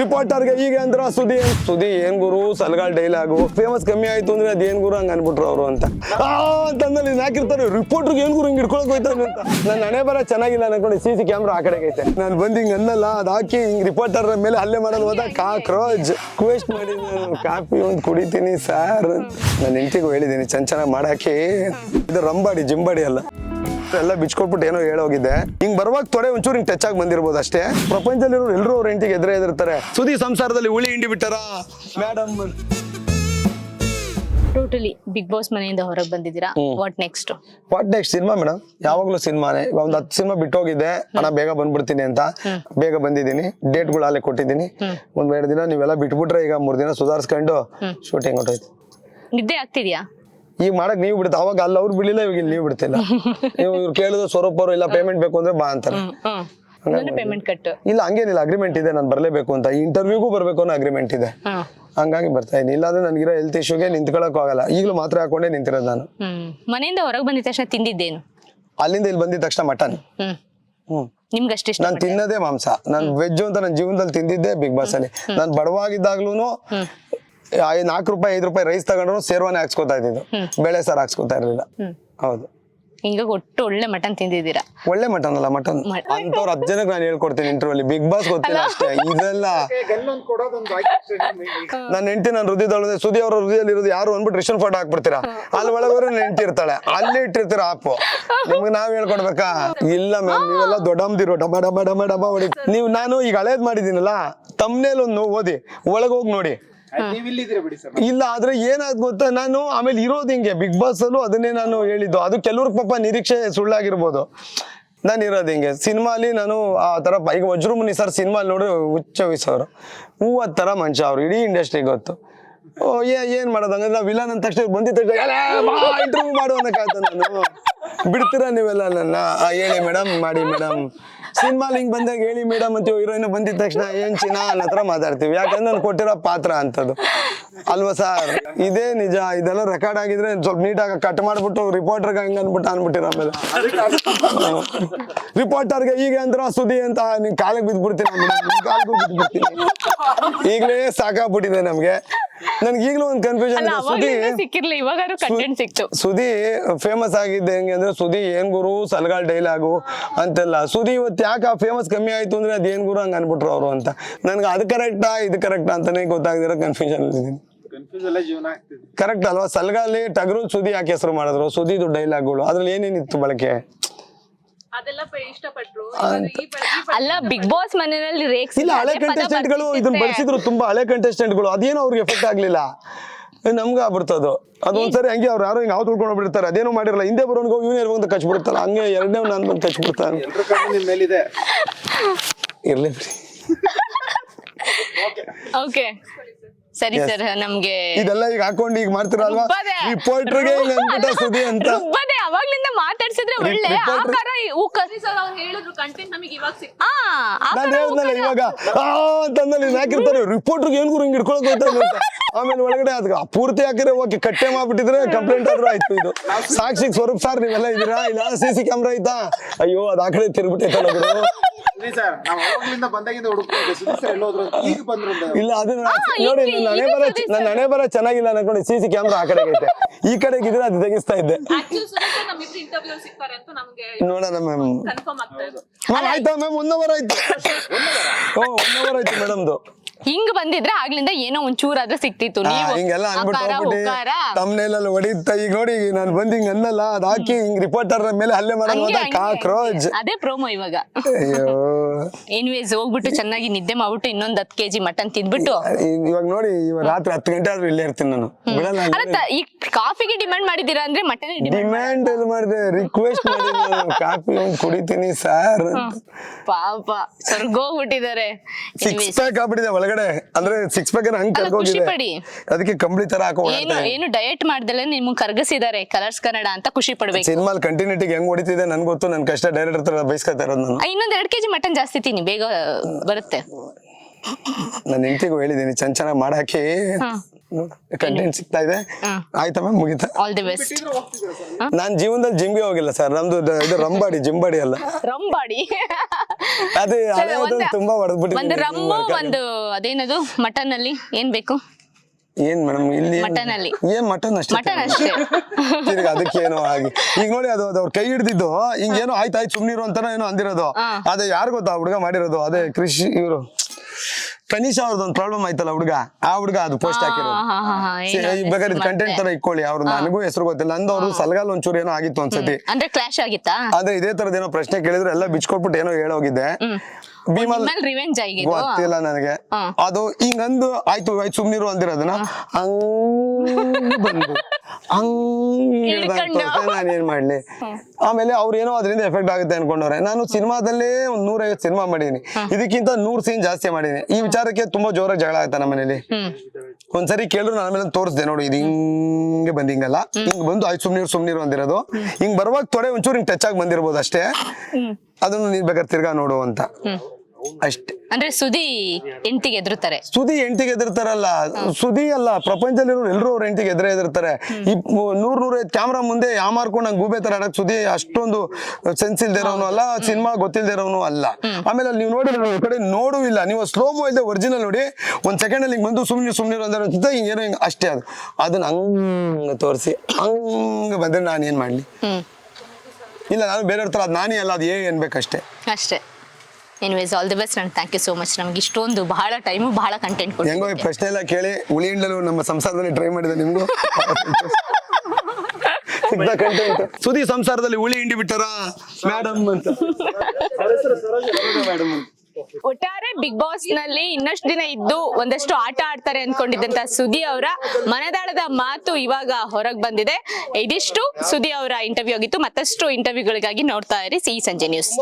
ರಿಪೋರ್ಟರ್ಗೆ ಈಗ ಅಂದ್ರ ಸುದಿ ಸುದಿ ಏನ್ ಗುರು? ಸಲ್ಗಾಲ್ ಡೈಲಾಗು ಫೇಮಸ್ ಕಮ್ಮಿ ಆಯ್ತು ಅಂದ್ರೆ ಅದೇನ್ ಗುರು? ಹಂಗ ಅನ್ಬಿಟ್ರು ಅವರು ಅಂತ. ಅಂತಂದಲ್ಲಿ ಹಾಕಿರ್ತಾರೆ. ರಿಪೋರ್ಟರ್ಗೆ ಏನ್ ಗುರು? ಹಿಂಗ್ ಹಿಡ್ಕೊಳಕ್ ಹೋಯ್ತಾನೆ ಅಂತ. ನನ್ನ ಹಣೆ ಬರ ಚೆನ್ನಾಗಿಲ್ಲ ಅನ್ಕೊಂಡು. ಸಿ ಸಿ ಕ್ಯಾಮ್ರಾ ಆ ಕಡೆಗೆ ಐತೆ. ನಾನು ಬಂದು ಹಿಂಗ್ ಅನ್ನಲ್ಲ, ಅದ್ ಹಾಕಿ ಹಿಂಗ್ ರಿಪೋರ್ಟರ್ ಮೇಲೆ ಹಲ್ಲೆ ಮಾಡಲು ಹೋದ ಕಾಕ್ರೋಜ್ ಕ್ವೆಸ್ಟ್ ಮಾಡಿ ನಾನು. ಕಾಫಿ ಒಂದು ಕುಡಿತೀನಿ ಸರ್ ನಾನು ಹೆಂಡತಿಗೂ ಹೇಳಿದ್ದೀನಿ ಚೆನ್ನ ಚೆನ್ನಾಗಿ ಮಾಡಾಕಿ. ಇದು ರಂಬಾಡಿ, ಜಿಂಬಾಡಿ ಅಲ್ಲ. ಎಲ್ಲ ಬಿಚ್ಕೊಟ್ಬಿಟ್ಟು ಏನೋ ಹೇಳೋಗಿದ್ದೆ ಹಿಂಗ್ ಬರುವಾಗ ತೊಡೆ ಒಂಚೂರು ಹಿಂಗ್ ಟಚ್ ಆಗಿ ಬಂದಿರ್ಬೋದು ಅಷ್ಟೇ. ಪ್ರಪಂಚದಲ್ಲಿರೋ ಎಲ್ಲರೂ ಅವ್ರ ಹೆಂಡತಿಗೆ ಎದುರೇ ಎದುರ್ತಾರೆ ಸುದಿ ಸಂಸಾರದಲ್ಲಿ ಹುಳಿ ಹಿಂಡಿ ಬಿಟ್ಟಾರ? ಮೇಡಮ್ ಟೋಟಲಿ ಬಿಗ್ ಬಾಸ್ ಮನೆಯಿಂದ ಹೊರಗೆ ಬಂದಿದ್ದೀರಾ? What next what next cinema madam ಯಾವಾಗ್ಲೂ ಸಿನಿಮಾನೇ ಒಂದು ಹತ್ತು ಸಿನಿಮಾ ಬಿಟ್ಟೋಗಿದ್ದೆ ಹಣ ಬೇಗ ಬಂದ್ಬಿಡ್ತೀನಿ ಅಂತ. ಬೇಗ ಬಂದಿದ್ದೀನಿ. ಡೇಟ್ಗಳು ಅಲ್ಲೇ ಕೊಟ್ಟಿದ್ದೀನಿ. ಒಂದ್ ಎರಡು ದಿನ ನೀವೆಲ್ಲ ಬಿಟ್ಬಿಟ್ರೆ ಈಗ ಮೂರ್ ದಿನ ಸುಧಾರಿಸ್ಕೊಂಡು ಶೂಟಿಂಗ್ ಹೊಟ್ಟೋಯ್ತು ನಿದ್ದೆ ಆಗ್ತಿದ್ಯಾ? ಈಗ ಮಾಡಕ್ ನೀವು ಬಿಡುತ್ತೆ ಅವಾಗ ಅಲ್ಲಿ ಅವ್ರು ಬಿಡಲಿಲ್ಲ ಇವಾಗ ಇಲ್ಲಿ ನೀವು ಬಿಡ್ತಿಲ್ಲ. ನೀವು ಇವ್ರು ಕೇಳಿದ್ರು ಸ್ವರೂಪ್ ಅವರು ಇಲ್ಲ ಪೇಮೆಂಟ್ ಬೇಕು ಅಂದ್ರೆ ಬಾ ಅಂತಾರೆ. ಪೇಮೆಂಟ್ ಕಟ್ ಇಲ್ಲ ಹಂಗೇನಿಲ್ಲ ಅಗ್ರಿಮೆಂಟ್ ಇದೆ ನಾನು ಬರಲೇಬೇಕು ಅಂತ. ಇಂಟರ್ವ್ಯೂಗೂ ಬರಬೇಕು ಅನ್ನೋ ಅಗ್ರಿಮೆಂಟ್ ಇದೆ. ಹಂಗಾಗಿ ಬರ್ತಾ ಇದ್ದೀನಿ. ಇಲ್ಲಾಂದ್ರೆ ನನಗಿರೋ ಹೆಲ್ತ್ ಇಶ್ಯೂಗೆ ನಿಂತ್ಕೊಳಕ್ ಆಗಲ್ಲ. ಈಗಲೂ ಮಾತ್ರ ಹಾಕೊಂಡೇ ನಿಂತಿರೋದು ನಾನು. ಮನೆಯಿಂದ ಹೊರಗೆ ಬಂದಿದ ತಕ್ಷಣ ತಿಂದಿದ್ದೇನು? ಅಲ್ಲಿಂದ ಇಲ್ಲಿ ಬಂದಿದ್ದ ತಕ್ಷಣ ಮಟನ್. ನಿಮ್ಗೆ ಅಷ್ಟೇ ನಾನು ತಿನ್ನದೇ ಮಾಂಸ. ನಾನು ವೆಜ್ ಅಂತ ನನ್ನ ಜೀವನದಲ್ಲಿ ತಿಂದಿದ್ದೆ ಬಿಗ್ ಬಾಸ್ ಅಲ್ಲಿ. ನಾನು ಬಡವಾಗಿದ್ದಾಗ್ಲೂ ನಾಲ್ಕು ರೂಪಾಯಿ ಐದು ರೂಪಾಯಿ ರೈಸ್ ತಗೊಂಡ್ರು ಸೇರ್ವಾನೆ ಹಾಕ್ಸ್ಕೊತಾ ಇದ್ದಿದ್ದು. ಬೇಳೆ ಸಾರು ಹಾಕ್ಸ್ಕೊತಾ ಇರಲಿಲ್ಲ. ಹೌದು. ಹಿಂಗ ಒಟ್ಟು ಒಳ್ಳೆ ಮಟನ್ ತಿಂದಿದ್ದೀರಾ? ಒಳ್ಳೆ ಮಟನ್ ಅಲ್ಲ ಮಟನ್. ಅಂತವ್ರ ಹತ್ತು ಜನಕ್ಕೆ ನಾನು ಹೇಳ್ಕೊಡ್ತೀನಿ ಇಂಟರ್ವ್ಯೂ ಅಲ್ಲಿ ಬಿಗ್ ಬಾಸ್ ಗೊತ್ತಿಲ್ಲ ಅಷ್ಟೇ ಇದೆಲ್ಲ. ನನ್ನ ಹೆಂಡತಿ ನಾನು ಹೃದಯದೊಳಗೆ ಸುದಿ ಅವರ ಹೃದಯದಲ್ಲಿ ಇರೋದು ಯಾರು ಅಂದ್ಬಿಟ್ಟು ರಿಷನ್ ಫೋಟೋ ಹಾಕ್ಬಿಡ್ತೀರಾ? ಅಲ್ಲಿ ನನ್ನ ಹೆಂಡತಿ ಇರ್ತಾಳೆ ಅಲ್ಲೇ ಇಟ್ಟಿರ್ತೀರ ಆಪು. ನಿಮ್ಗೆ ನಾವ್ ಹೇಳ್ಕೊಡ್ಬೇಕಾ? ಇಲ್ಲ ಮ್ಯಾಮ್ ನೀವೆಲ್ಲ ದೊಡ್ಡಮ್ದಿರೋ ಡಮ ಡಮ ಡಮ ಡಮ ಹೊಡಿ ನೀವು ನಾನು ಈಗ ಹಳೇದ್ ಮಾಡಿದ್ದೀನಲ್ಲ ತಮ್ಮನೇಲಿ ಒಂದು ಓದಿ ಒಳಗೆ ಹೋಗಿ ನೋಡಿ. ಇಲ್ಲ ಆದ್ರೆ ಏನಾದ್ ಗೊತ್ತಾ? ನಾನು ಆಮೇಲೆ ಇರೋದು ಹಿಂಗೆ ಬಿಗ್ ಬಾಸ್ ಅಲ್ಲೂ ಅದನ್ನೇ ನಾನು ಹೇಳಿದ್ದು. ಅದು ಕೆಲವ್ರ ಪಾಪ ನಿರೀಕ್ಷೆ ಸುಳ್ಳಾಗಿರ್ಬೋದು. ನಾನು ಇರೋದು ಹಿಂಗೆ. ಸಿನಿಮಾಲಿ ನಾನು ಆ ಥರ ಈಗ ವಜ್ರಮುನಿ ಸರ್ ಸಿನಿಮಾ ನೋಡಿ ಹುಚ್ಚ ವಯಸ್ಸವರು ಮೂವತ್ತು ಥರ ಮನುಷ್ಯ ಅವ್ರು. ಇಡೀ ಇಂಡಸ್ಟ್ರಿ ಗೊತ್ತು. ಓ, ಏ, ಏನ್ ಮಾಡೋದು? ಹಂಗಂದ್ರೆ ನಾವು ವಿಲನ್ ಅಂದ ತಕ್ಷಣ ಬಂದಿದ್ದ ತಕ್ಷಣ ಇಂಟರ್ವ್ಯೂ ಮಾಡು ನಾನು. ಬಿಡ್ತೀರಾ ನೀವೆಲ್ಲ ನನ್ನ? ಹೇಳಿ ಮೇಡಮ್ ಮಾಡಿ ಮೇಡಮ್ ಸಿನಿಮಾ ಹಿಂಗ್ ಬಂದಾಗ ಹೇಳಿ ಮೇಡಮ್ ಅಂತ ಹೀರೋಯಿನ್ ಬಂದಿದ ತಕ್ಷಣ ಏನ್ ಚಿನ್ನ ಹತ್ರ ಮಾತಾಡ್ತೀವಿ. ಯಾಕಂದ್ರೆ ನಾನು ಕೊಟ್ಟಿರೋ ಪಾತ್ರ ಅಂತದ್ದು ಅಲ್ವಾ ಸರ್ ಇದೇ ನಿಜ. ಇದೆಲ್ಲ ರೆಕಾರ್ಡ್ ಆಗಿದ್ರೆ ಸ್ವಲ್ಪ ನೀಟಾಗಿ ಕಟ್ ಮಾಡ್ಬಿಟ್ಟು ರಿಪೋರ್ಟರ್ಗೆ ಹಂಗ ಅನ್ಬಿಟ್ಟು ಅನ್ಬಿಟ್ಟಿರ ಆಮೇಲೆ ರಿಪೋರ್ಟರ್ಗೆ ಈಗ ಅಂದ್ರ ಸುದ್ದಿ ಅಂತ ನಿನ್ ಕಾಲಿಗೆ ಬಿದ್ದ್ಬಿಡ್ತೀನಿ ಬಿದ್ದ್ಬಿಡ್ತೀನಿ ಈಗಲೇ ಸಾಕಾಗ್ಬಿಟ್ಟಿದೆ ನಮ್ಗೆ. ನನ್ಗೆ ಈಗಲೂ ಒಂದು ಕನ್ಫ್ಯೂಷನ್ ಸುದಿ ಸಿಕ್ಕಿರ್ಲಿ ಇವಾಗಾದ್ರೂ ಕಂಟೆಂಟ್ ಸಿಕ್ತು. ಸುದಿ ಫೇಮಸ್ ಆಗಿದ್ದೆ ಹೆಂಗೆ ಅಂದ್ರೆ ಸುದಿ ಏನ್ ಗುರು ಸಲ್ಗಾಲ್ ಡೈಲಾಗು ಅಂತೆಲ್ಲ. ಸುದಿ ಇವತ್ತು ಯಾಕೆ ಫೇಮಸ್ ಕಮ್ಮಿ ಆಯ್ತು ಅಂದ್ರೆ ಅದೇನ್ ಗುರು ಹಂಗ ಅನ್ಬಿಟ್ರು ಅವರು ಅಂತ. ನನ್ಗೆ ಅದು ಕರೆಕ್ಟಾ ಇದು ಕರೆಕ್ಟಾ ಅಂತಾನೆ ಗೊತ್ತಾಗದಿರೋ ಕನ್ಫ್ಯೂಷನ್ ಇದ್ದೀನಿ ಕರೆಕ್ಟ್ ಅಲ್ವಾ? ಸಲಗಾಲಿ ಟಗರು ಸುದಿ ಯಾಕೆ ಹೆಸರು ಮಾಡಿದ್ರು? ಸುದಿದು ಡೈಲಾಗ್ಗಳು ಅದ್ರಲ್ಲಿ ಏನೇನಿತ್ತು ಬಳಕೆ? ಅಲ್ಲ ಬಿಗ್ ಬಾಸ್ ಮನೆಯಲ್ಲಿ ರೇಕ್ಸ್ ಇಲ್ಲ ಹಳೆ ಕಂಟೆಸ್ಟೆಂಟ್ಗಳು ಇದನ್ನ ಬಳಸಿದ್ರು ತುಂಬಾ ಹಳೆ ಕಂಟೆಸ್ಟೆಂಟ್ಗಳು ಅದೇನೋ ಅವ್ರಿಗೆ ಎಫೆಕ್ಟ್ ಆಗ್ಲಿಲ್ಲ. ನಮ್ಗೆ ಆಗ್ಬಿಡ್ತದು ಅದು. ಒಂದ್ಸರಿ ಹಂಗೆ ಅವ್ರು ಯಾರೋ ಹಿಂಗೆ ಹಾವು ತುಳ್ಕೊಂಡು ಬಿಡ್ತಾರೆ ಅದೇನೋ ಮಾಡಿರಲ್ಲ. ಹಿಂದೆ ಬರೋನ್ಗೆ ಹೋಗಿ ಅಂತ ಬಂದು ಕಚ್ಬಿಡ್ತಾರ. ಹಂಗೆ ಎರಡನೇ ನಾನು ಬಂದು ಕಚ್ ಬಿಡ್ತಾನೆ ಇರ್ಲಿ. ಬಿಡಿ ಓಕೆ ಸರಿ ಸರ್ ನಮ್ಗೆ ಇದೆಲ್ಲ ಈಗ ಹಾಕೊಂಡು ಈಗ ಮಾಡ್ತಿರಲ್ವಾ. ರಿಪೋರ್ಟರ್ಗೆ ಹಿಂಗ್ ಅಂದ್ಬಿಟ್ಟ ಸುದಿ ಅಂತ? ಅವಾಗ್ಲಿಂದ ಮಾತಾಡ್ಸಿದ್ರೆ ಒಳ್ಳೆ ಆಕಾರ ಉಕ್ಕ ಸರ್ ಅವ್ರು ಹೇಳಿದ್ರು ಕಂಟೆಂಟ್ ನಮಗೆ ಇವಾಗ ಸಿಕ್ ಆ, ಆಕಾರ ನಾನು ಹೇಳ್ದಲ್ಲ ಇವಾಗ ಆ ಅಂತಂದಲ್ಲಿ ಹಿಂಗ್ ಹಾಕಿರ್ತಾರೆ ರಿಪೋರ್ಟರ್ಗೆ ಏನ್ ಗುರು ಹಿಂಗ್ ಹಿಡ್ಕೊಳಕ್ ಅಂತ. ಆಮೇಲೆ ಒಳಗಡೆ ಅದ್ ಪೂರ್ತಿ ಹಾಕಿದ್ರೆ ಓಕೆ ಕಟ್ಟೆ ಮಾಡ್ಬಿಟ್ಟಿದ್ರೆ ಕಂಪ್ಲೇಂಟ್ ಆದ್ರೂ ಆಯ್ತು ಇದು. ಸಾಕ್ಷಿ ಸ್ವರೂಪ್ ಸರ್ ನೀವೆಲ್ಲ ಇದೀರಾ ಇಲ್ಲ ಸಿ ಸಿ ಕ್ಯಾಮ್ರಾ ಆಯ್ತಾ ಅಯ್ಯೋ ಅದ್ ಆ ಕಡೆ ಗುರು. ಸರ್. ನಾವು ಅವಾಗ್ಲಿಂದ ಬಂದಾಗಿಂದ ಹುಡುಕ್ತಿದ್ದೆ. ಸುದೀಪ್ ಸರ್ ಎಲ್ಲೋದ್ರು ಅಂತ ಈಗ ಬಂದ್ರು ಅಂತ. ಇಲ್ಲ ಅದು ಆ, ನೋಡಿ ನನ್ನ ಹಣೆ ಬರ ಸುದೀಪ್ ನನ್ನ ಹಣೆ ಬರ ಚೆನ್ನಾಗಿಲ್ಲ ಅನ್ಕೊಂಡು ಸಿ ಸಿ ಕ್ಯಾಮ್ರಾ ಆ ಕಡೆಗೆ ಐತೆ. ಈ ಕಡೆಗೆ ಇದ್ರೆ ಅದು ತೆಗಿಸ್ತಾ ಇದ್ದೆ. ಆಕ್ಚುಲಿ ನಮ್ಮಿಬ್ರು ಇಂಟರ್ವ್ಯೂ ಸಿಗ್ತಾರೆ ಅಂತ ನಮ್ಗೆ ನೋಡೋಣ ಮ್ಯಾಮ್ ಕನ್ಫರ್ಮ್ ಆಗ್ತಾ ಇದೆ. ಮ್ಯಾಮ್ ಆಯ್ತಾ ಮ್ಯಾಮ್ ಒನ್ ಅವರ್ ಆಯ್ತು. ಓ ಒನ್ ಅವರ್ ಆಯ್ತು ಮೇಡಮ್ದು ಹಿಂಗ್ ಬಂದಿದ್ರೆ ಆಗ್ಲಿಂದ ಏನೋ ಒಂಚೂರಾದ್ರೂ ಸಿಕ್ತಿತ್ತು ಆ, ನೀವು ಹಿಂಗೆಲ್ಲ ಅನ್ಬಿಟ್ಟು ಆಕಾರ, ಹೋಗ್ಬಿಟ್ಟು ಉಕಾರ. ತಮ್ನೇಲಲ್ಲಿ ಹೊಡಿತ ಈಗ ನೋಡಿ ನಾನು ಬಂದು ಹಿಂಗ್ ಅನ್ನಲ್ಲ ಅದ್ ಹಾಕಿ ಹಿಂಗ್ ರಿಪೋರ್ಟರ್ ಮೇಲೆ ಹಲ್ಲೆ ಮಾಡೋದು ಹಂಗೆ, ಹೋದ ಹಂಗೆ, ಕಾಕ್ರೋಚ್. ಅದೇ ಪ್ರೋಮೋ ಇವಾಗ. ಅಯ್ಯೋ. ಎನಿವೇಸ್ ಹೋಗ್ಬಿಟ್ಟು ಚೆನ್ನಾಗಿ ನಿದ್ದೆ ಮಾಡ್ಬಿಟ್ಟು ಇನ್ನೊಂದ್ ಹತ್ ಕೆಜಿ ಮಟನ್ ತಿಂದ್ಬಿಟ್ಟು. ಇವಾಗ ನೋಡಿ ಇವಾಗ ರಾತ್ರಿ ಹತ್ತು ಗಂಟೆ ಆದ್ರೂ ಇಲ್ಲೇ ಇರ್ತೀನಿ ನಾನು. ಬಿಡಲ್ಲ ಅಲ್ಲ ತ- ಈ ಕಾಫಿಗೆ ಡಿಮಾಂಡ್ ಮಾಡಿದೀರಾ ಅಂದ್ರೆ ಮಟನ್ ಡಿಮ್ಯಾಂಡ್ ಎಲ್ಲಿ ಮಾಡಿದೆ ರಿಕ್ವೆಸ್ಟ್ ಮಾಡಿ ಕಾಫಿ ಒಂದು ಕುಡಿತೀನಿ ಸರ್ ಪಾಪ ಸ್ವರ್ಗೋಗ್ಬಿಟ್ಟಿದ್ದಾರೆ ಸಿಕ್ಸ್ ಪ್ಯಾಕ್ ಆಗ್ಬಿಟ್ಟಿದೆ ಒಳಗಡೆ. ಅಂದ್ರೆ ಸಿಕ್ಸ್ ಪ್ಯಾಕ್ ಹಂಗ್ ಅಲ್ಲ, ಖುಷಿ ಕರ್ಕೋಗಿದೆ ಪಡಿ. ಅದಕ್ಕೆ ಕಂಬಳಿ ತರ ಹಾಕೋ ಏನು ಏನು ಡಯಟ್ ಮಾಡ್ದಲೆ ನಿಮ್ಗೆ ಕರ್ಗಸಿದ್ದಾರೆ ಕಲರ್ಸ್ ಕನ್ನಡ ಅಂತ ಖುಷಿ ಪಡ್ಬೇಕು. ಸಿನಿಮಾ ಕಂಟಿನ್ಯೂಟಿಗೆ ಹೆಂಗ್ ಹೊಡಿತಿದೆ ನನ್ಗೆ ಗೊತ್ತು ನನ್ ಕಷ್ಟ ಡೈರೆಕ್ಟರ್ ತರ ಬೈಸ್ಕೊತಾ ಇರೋದು ನಾನು. ಆ, ಇನ್ನೊಂದ್ ಎರಡ್ ಕೆಜಿ ಮಟನ್ ಜಾಸ್ತಿ ತಿನ್ನಿ ಬೇಗ ಬರುತ್ತೆ. ನಾನು ಹೆಂಡತಿಗೂ ಹೇಳಿದ್ದೀನಿ ಚೆನ್ನ ಚೆನ್ನಾಗಿ ಮಾಡಾಕಿ. ಕಂಟೆಂಟ್ ಸಿಗ್ತಾ ಇದೆ. ಆಯ್ತಮ್ಮ ಮುಗಿತಾ? ಆಲ್ ದಿ ಬೆಸ್ಟ್ ನಾನು ಹೋಗ್ತಿದ್ದೀರಾ ಸರ್ ನಾನ್ ಜೀವನದಲ್ಲಿ ಜಿಮ್ಗೆ ಹೋಗಿಲ್ಲ ಸರ್ ನಮ್ದು ಇದು ರಂಬಾಡಿ ಜಿಂಬಾಡಿ ಅಲ್ಲ. ರಂಬಾಡಿ? ಅದು ತುಂಬಾ ಹೊಡೆದ್ಬಿಟ್ಟು ಒಂದು- ರಮ್ಮು ಒಂದು ಅದೇನದು ಮಟನ್ ಅಲ್ಲಿ ಏನ್ ಬೇಕು? ಏನ್ ಮೇಡಮ್ ಇಲ್ಲಿ ಏನ್- ಮಟನ್ ಅಲ್ಲಿ. ಏನ್ ಮಟನ್ ಅಷ್ಟೇ ಮಟನ್ ಅಷ್ಟೇ. ತಿರ್ಗಿ ಅದಕ್ಕೇನೋ ಆಗಿ ಈಗ ನೋಡಿ ಅದು ಅದು ಅವ್ರ ಕೈ ಹಿಡ್ದಿದ್ದು ಹಿಂಗೇನೋ ಆಯ್ತು ಆಯ್ತು ಸುಮ್ನಿರು ಅಂತಾನೆ ಏನೋ ಅಂದಿರೋದು. ಹಾ. ಅದೇ ಯಾರು ಗೊತ್ತಾ ಹುಡುಗ ಮಾಡಿರೋದು? ಅದೇ ಕೃಷಿ ಇವರು. ತನಿಷ್ ಅವ್ರದ್ದೊಂದು ಪ್ರಾಬ್ಲಮ್ ಆಯ್ತಲ್ಲ ಹುಡುಗ? ಆ ಹುಡುಗ ಅದು ಪೋಸ್ಟ್ ಹಾಕಿರೋದು. ಹಾ, ಹಾ, ಹಾ, ಏನೋ ಸೇ- ಬೇಕಾದ್ರೆ ಕಂಟೆಂಟ್ ತರ ಇಟ್ಕೊಳ್ಳಿ. ಅವ್ರು ನನಗೂ ಹೆಸರು ಗೊತ್ತಿಲ್ಲ. ನಂದು ಅವ್ರದ್ದು ಸಲಗಾಲ ಒಂಚೂರು ಏನೋ ಆಗಿತ್ತು ಒಂದ್ಸತಿ. ಅಂದ್ರೆ ಕ್ಲಾಶ್ ಆಗಿತ್ತಾ? ಆದ್ರೆ ಇದೇ ತರದ ಏನೋ ಪ್ರಶ್ನೆ ಕೇಳಿದ್ರು ಎಲ್ಲ ಬಿಚ್ಕೊಟ್ಬಿಟ್ಟು ಏನೋ ಹೇಳೋಗಿದ್ದೆ. ಭೀಮಲ್ ಮೇಲೆ ರಿವೆಂಜ್ ಆಗಿದೆ ಗೊತ್ತಿಲ್ಲ ನನಗೆ. ಅದು ಹಿಂಗಂದು ಆಯ್ತು ಆಯ್ತು ಸುಮ್ನಿರು ಅಂದಿರೋದನ್ನ. ಹಂಗ್ ಬಂದು ಹಂಗ್. ನಾನು ಏನ್ ಮಾಡ್ಲಿ? ಆಮೇಲೆ ಅವ್ರು ಏನೋ ಅದರಿಂದ ಎಫೆಕ್ಟ್ ಆಗುತ್ತೆ ಅನ್ಕೊಂಡವ್ರೆ. ನಾನು ಸಿನಿಮಾದಲ್ಲೇ ಒಂದ್ ನೂರೈವತ್ತು ಸಿನಿಮಾ ಮಾಡಿದೀನಿ. ಇದಕ್ಕಿಂತ ನೂರ್ ಸೀನ್ ಜಾಸ್ತಿ ಮಾಡಿದೀನಿ. ಈ ವಿಚಾರಕ್ಕೆ ತುಂಬಾ ಜೋರಾಗಿ ಜಗಳ ಆಯ್ತಾ ನಮ್ಮ ಮನೇಲಿ? ಒಂದ್ಸರಿ ಕೇಳಿದ್ರು ನನ್ನ ಮೇಲೆ ತೋರಿಸ್ದೆ ನೋಡಿ ಇದು ಹಿಂಗೆ ಬಂದಿಂಗಲ್ಲ. ಹಿಂಗ್ ಬಂದು ಆಯ್ತು ಸುಮ್ನೀರು ಸುಮ್ನೀರು ಅಂದಿರೋದು. ಹಿಂಗ್ ಬರುವಾಗ ತೊಡೆ ಒಂಚೂರು ಹಿಂಗ್ ಟಚ್ ಆಗಿ ಬಂದಿರ್ಬೋದು ಅಷ್ಟೇ. ಅದನ್ನು ನೀನ್ ಬೇಕಾದ್ರೆ ತಿರ್ಗಾ ನೋಡು ಅಂತ. ಅಷ್ಟೇ. ಅಂದ್ರೆ ಸುದಿ ಎಂಟಿಗೆ ಎದುರುತ್ತಾರೆ. ಸುದಿ ಎಂಟಿಗೆ ಎದುರ್ತಾರಲ್ಲ ಸುದಿ ಅಲ್ಲ ಪ್ರಪಂಚದಲ್ಲಿರೋ ಎಲ್ಲರೂ ಅವ್ರ ಎಂಟಿಗೆ ಎದುರೇ ಎದುರ್ತಾರೆ ಈ ನೂರ್ ನೂರೈದು ಕ್ಯಾಮ್ರಾ ಮುಂದೆ ಯಾಮಾರ್ಕೊಂಡು ನಂಗೆ ಗೂಬೆ ತರ ಆಡಕ್ ಸುದಿ ಅಷ್ಟೊಂದು ಸೆನ್ಸ್ ಇಲ್ದಿರೋನು ಅಲ್ಲ ಸಿನಿಮಾ ಗೊತ್ತಿಲ್ದಿರೋನು ಅಲ್ಲ. ಆಮೇಲೆ ಅಲ್ಲಿ ನೀವು ನೋಡಿದ್ರೆ ಈ ಕಡೆ ನೋಡು ಇಲ್ಲ. ನೀವು ಸ್ಲೋ ಮೋ ಇಲ್ಲದೆ ಒರಿಜಿನಲ್ ನೋಡಿ ಒಂದ್ ಸೆಕೆಂಡ್ ಅಲ್ಲಿ ಹಿಂಗ್ ಬಂದು ಸುಮ್ನೆ ಸುಮ್ನೆ ಅಂದ್ರೆ ಹಿಂಗ್ ಏನೋ ಹಿಂಗ್ ಅಷ್ಟೇ ಅದು. ಅದನ್ನ ಹಂಗ ತೋರಿಸಿ ಹಂಗ ಬಂದ್ರೆ ನಾನು ಏನ್ ಮಾಡ್ಲಿ? ಇಲ್ಲ ನಾನು ಬೇರೆ ತರ ಅದು ನಾನೇ ಅಲ್ಲ ಅದು ಏ ಅನ್ಬೇಕಷ್ಟೇ. ಅಷ್ಟೇ. Anyways all the best and thank you so much ನಮ್ಗೆ ಇಷ್ಟೊಂದು ಬಹಳ ಟೈಮು ಬಹಳ ಕಂಟೆಂಟ್ ಹೆಂಗೋ ಈ ಪ್ರಶ್ನೆ ಎಲ್ಲ ಕೇಳಿ ಹುಳಿ ಹಿಂಡಲು ನಮ್ಮ ಸಂಸಾರದಲ್ಲಿ ಟ್ರೈ ಮಾಡಿದೆ ನಿಮ್ಗೂ. ಸಿಗ್ತಾ ಕಂಟೆಂಟ್ ಸುದಿ ಸಂಸಾರದಲ್ಲಿ ಉಳಿ ಹಿಂಡಿ ಬಿಟ್ಟಾರ? ಮೇಡಮ್ ಅಂತ. ಒಟ್ಟಾರೆ ಬಿಗ್ ಬಾಸ್ನಲ್ಲಿ ಇನ್ನಷ್ಟು ದಿನ ಇದ್ದು ಒಂದಷ್ಟು ಆಟ ಆಡ್ತಾರೆ ಅನ್ಕೊಂಡಿದ್ದಂತ ಸುದಿ ಅವರ ಮನದಾಳದ ಮಾತು ಇವಾಗ ಹೊರಗ್ ಬಂದಿದೆ. ಇದಿಷ್ಟು ಸುದಿ ಅವರ ಇಂಟರ್ವ್ಯೂ ಆಗಿತ್ತು. ಮತ್ತಷ್ಟು ಇಂಟರ್ವ್ಯೂಗಳಿಗಾಗಿ ನೋಡ್ತಾ ಇರಿ. ಸಿ ಸಂಜೆ ನ್ಯೂಸ್